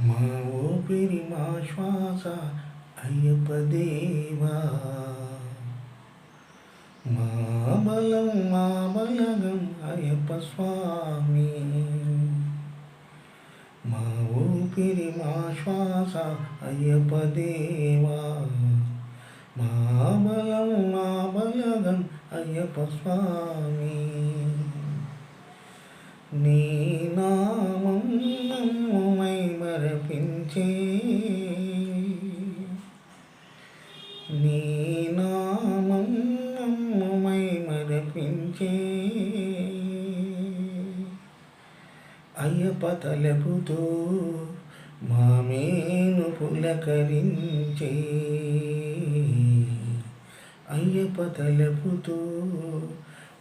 మా ఊపిరి మా శ్వాస అయ్యప్ప దేవా. మా బలం మా బలగం అయ్యప్ప స్వామి. మా ఊపిరి మా శ్వాస అయ్యప్ప దేవా. మా బలం మా బలగం అయ్యప్ప స్వామి. నీ నామం అయ్యప్ప తలపుతో మామేను పులకరించే. అయ్యప్ప తలపుతో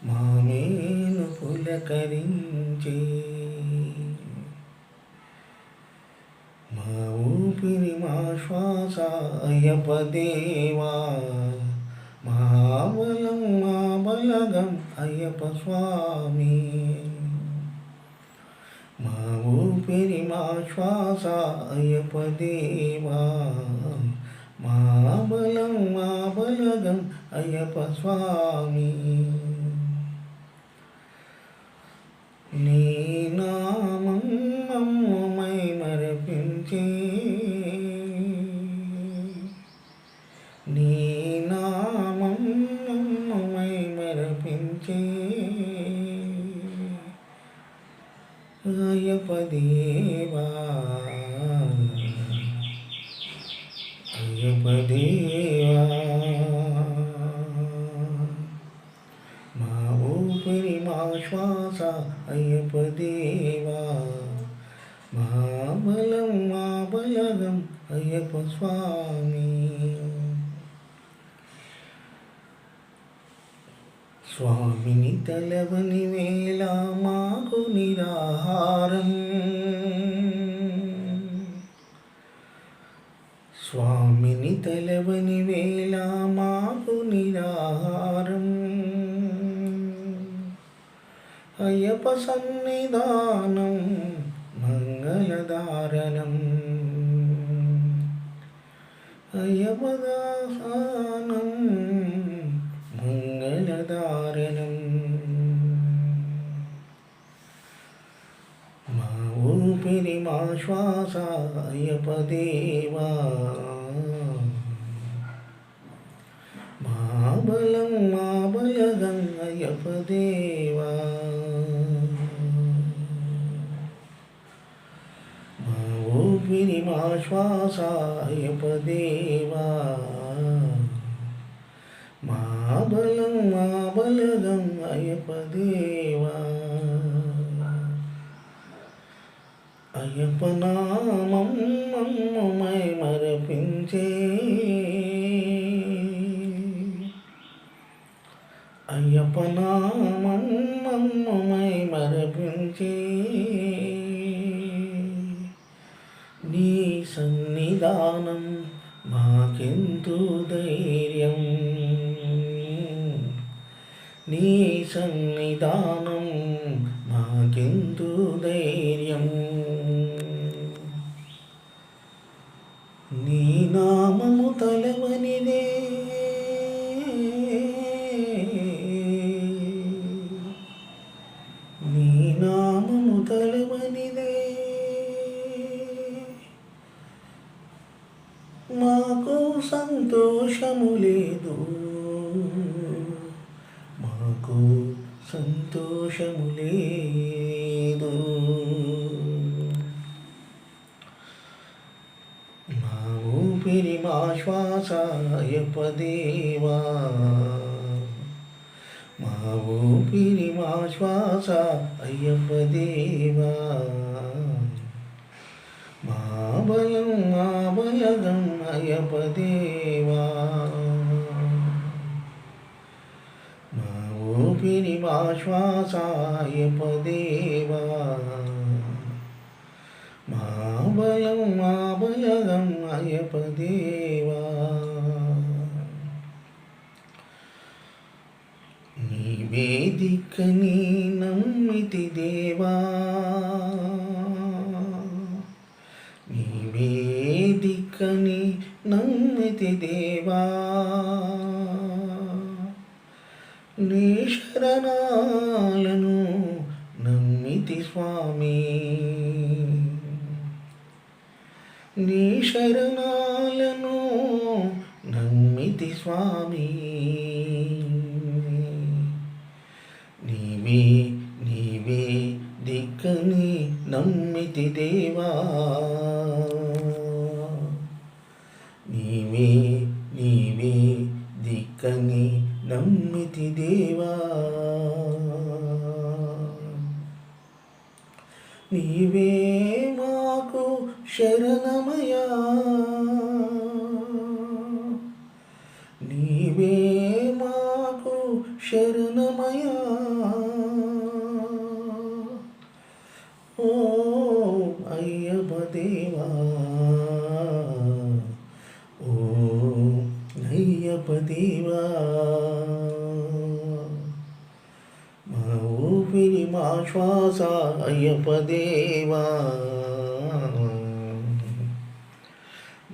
మామేను పులకరించే. మా ఊపిరి మా శ్వాస అయ్యప్ప దేవా మా బలం మా బలగం అయ్యప్ప స్వామి. ఊపిరి మా శ్వాస అయ్యప్ప దేవా మా బలం మా బలగం అయ్యప్ప స్వామి. అయ్యప్ప దేవా అయ్యప్ప దేవా మా ఊపిరి మా శ్వాస అయ్యప్ప దేవా మా బలం మా బలగం అయ్యప్ప స్వామి స్వామిని తలవని వేళ మాకు నిరాహారం. స్వామిని తలవని వేళ మాకు నిరాహారం. అయ్యప్ప సన్నిధానం మంగళదారణం అయ్యప్ప కారణం మా ఊపిరి మా శ్వాస అయ్యప్ప మా బలం మా బలగం అయ్యప్ప మా ఊపిరి మా శ్వాస అయ్యప్ప బలం మా బలగం అయ్యపదేవా అయ్యప్ప నామం మమ్మమై మరపించే అయ్యప్ప నామం మమ్మమై మరపించే నీ సన్నిధానం మాకెంతో ధైర్యం? సన్నిధానం మాకెందు ధైర్యం? నీ నామము తలవనిదే. నీ నామము తలవనిదే. మాకు సంతోషము లేదు. మాకు సంతోషము లేదు మా ఊపిరి మా శ్వాస మా ఊపిరి మా శ్వాస అయ్యప్ప దేవా మా బలం మా బలగం అయ్యప్ప దేవా మా ఊపిరి మా శ్వాస అయ్యప్ప దేవా మా బలం మా బలగం అయ్యప్ప దేవా వేదికని నమ్మితి దేవా నీ దిక్కని నమ్మితి దేవా నీ శరణాలను నమ్మితి స్వామి. నీ శరణాలను నమ్మితి స్వామి. నీవే నీవే దిక్కని నమ్మితి దేవా నమ్మితి దేవా నీవే మాకు శరణమయా నీవే మాకు శరణమయా ఓ అయ్యప్ప దేవా ఓ అయ్యప్ప దేవా మా ఊపిరి మా శ్వాస అయ్యప్పదేవా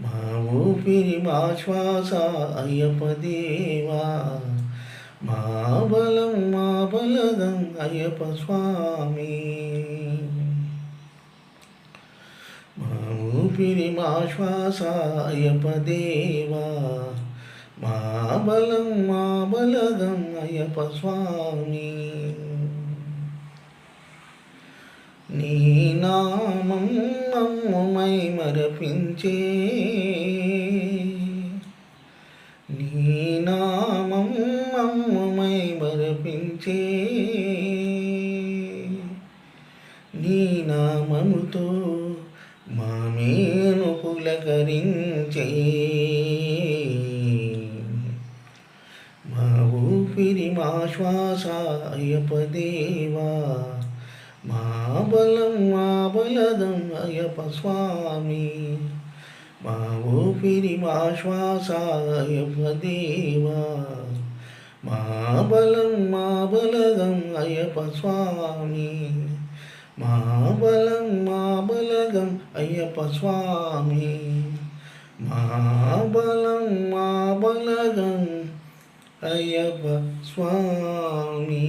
మా ఊపిరి మా శ్వాస అయ్యప్ప మా బలం మా బలదం అయ్యప్ప స్వామి. మా ఊపిరి మా శ్వాస అయ్యప్ప మా బలం మా బలదం అయ్యప్ప స్వామి. నీ నామం మమ్ముమై మరపించే. నీ నామం మమ్ముమై మరపించే. నీ నామముతో మామేను పులకరించే. మా ఊపిరి మా శ్వాస అయ్యప్ప దేవా మా బలం మా బలదం అయ్యప్ప స్వామి మా ఊపిరి మా శ్వాస అయ్యప్ప దేవా మా బలం మా బలగం అయ్యప్ప స్వామి